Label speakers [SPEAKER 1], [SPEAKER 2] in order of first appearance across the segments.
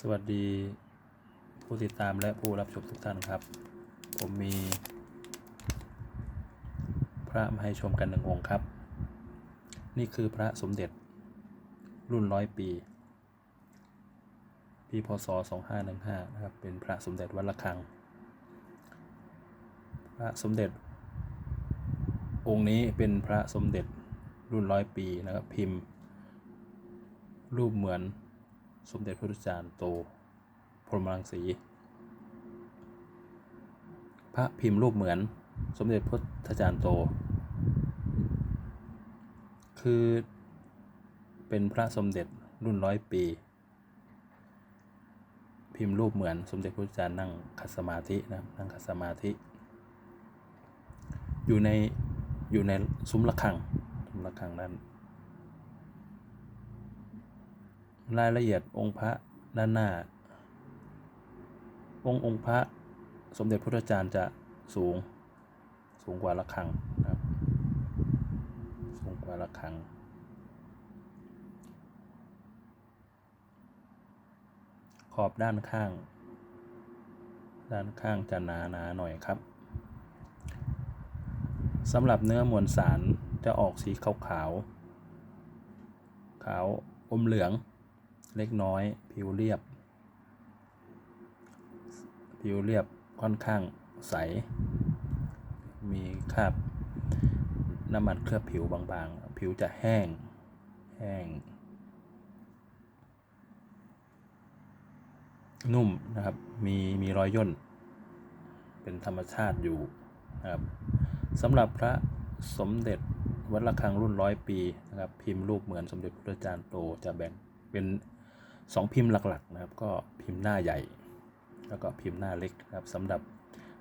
[SPEAKER 1] สวัสดีผู้ติดตามและผู้รับชมทุกท่านครับ ผมมี พระมาให้ชมกันหนึ่งองค์ครับ นี่คือพระสมเด็จ รุ่นร้อยปีปีพศ 2515 นะครับ เป็นพระสมเด็จวัดระฆัง พระสมเด็จ องค์นี้เป็นพระสมเด็จรุ่นร้อยปีนะครับ พิมพ์ รูปเหมือน สมเด็จพระพุจารย์โต พรหมรังสี พระพิมพ์รูปเหมือนสมเด็จพระทจารย์โต คือเป็นพระสมเด็จรุ่นร้อยปี พิมพ์รูปเหมือนสมเด็จพระจารย์นั่งคัสมาธินะนั่งคัสมาธิ อยู่ในอยู่ในซุ้มระฆังซุ้มระฆังนั้น รายละเอียดองค์พระด้านหน้า องค์องค์พระสมเด็จพุทธจารย์จะสูง สูงกว่าระฆังนะครับ สูงกว่าระฆัง ขอบด้านข้าง ด้านข้างจะหนาหนาหน่อยครับสำหรับเนื้อมวลสารจะออกสีขาวขาวๆขาวอมเหลือง เล็กน้อย ผิวเรียบ ผิวเรียบค่อนข้างใส มีคราบน้ำมันเคลือบผิวบางๆ ผิวจะแห้ง แห้ง นุ่มนะครับ มีมีรอยย่น เป็นธรรมชาติอยู่นะครับสำหรับพระสมเด็จวัดระฆังรุ่นร้อยปีนะครับ พิมพ์รูปเหมือนสมเด็จพระจารย์โตจะแบ่งเป็น สองพิมพ์หลักๆนะครับ ก็พิมพ์หน้าใหญ่ แล้วก็พิมพ์หน้าเล็กนะครับสำหรับ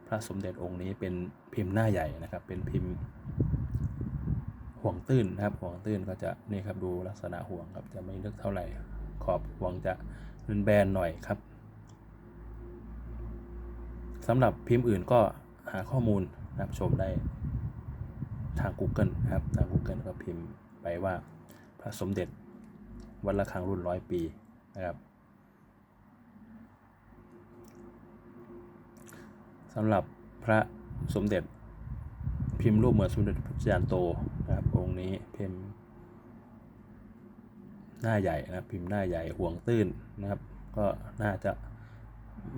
[SPEAKER 1] พระสมเด็จองค์นี้เป็นพิมพ์หน้าใหญ่นะครับ เป็นพิมพ์ห่วงตื้นนะครับห่วงตื้นก็จะนี่ครับดูลักษณะห่วงครับจะไม่ลึกเท่าไหร่ขอบห่วงจะเป็นแบนหน่อยครับสำหรับพิมพ์อื่นก็หาข้อมูลนะครับชมได้ทาง Google นะครับทาง Google ก็พิมพ์ไปว่าพระสมเด็จวัดระฆังรุ่นร้อยปี นะครับสำหรับพระสมเด็จพิมพ์รูปเหมือนสมเด็จพระจารย์โตนะครับองค์นี้พิมพ์หน้าใหญ่นะพิมพ์หน้าใหญ่ห่วงตื้นนะครับ ก็น่าจะ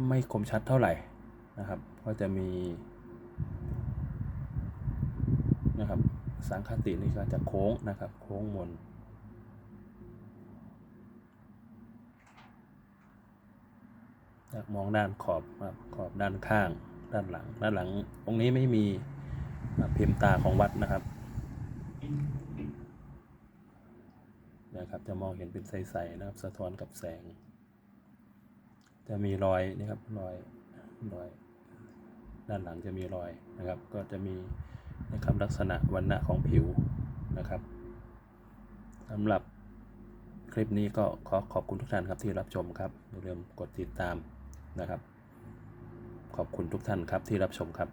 [SPEAKER 1] ไม่คมชัดเท่าไหร่นะครับ ก็จะมีนะครับสังคตินี่ก็จะโค้งนะครับ โค้งมน จากมองด้านขอบครับขอบด้านข้าง ด้านหลัง ด้านหลัง ตรงนี้ไม่มีพิมพ์ตาของวัดนะครับนะครับ จะมองเห็นเป็นใสๆนะครับ สะท้อนกับแสง จะมีรอยนี่ครับรอยรอย ด้านหลังจะมีรอยนะครับ ก็จะมีนะครับลักษณะวันณะของผิวนะครับสำหรับคลิปนี้ก็ขอขอบคุณทุกท่านครับที่รับชมครับอย่าลืมกดติดตาม นะครับ ขอบคุณทุกท่านครับที่รับชมครับ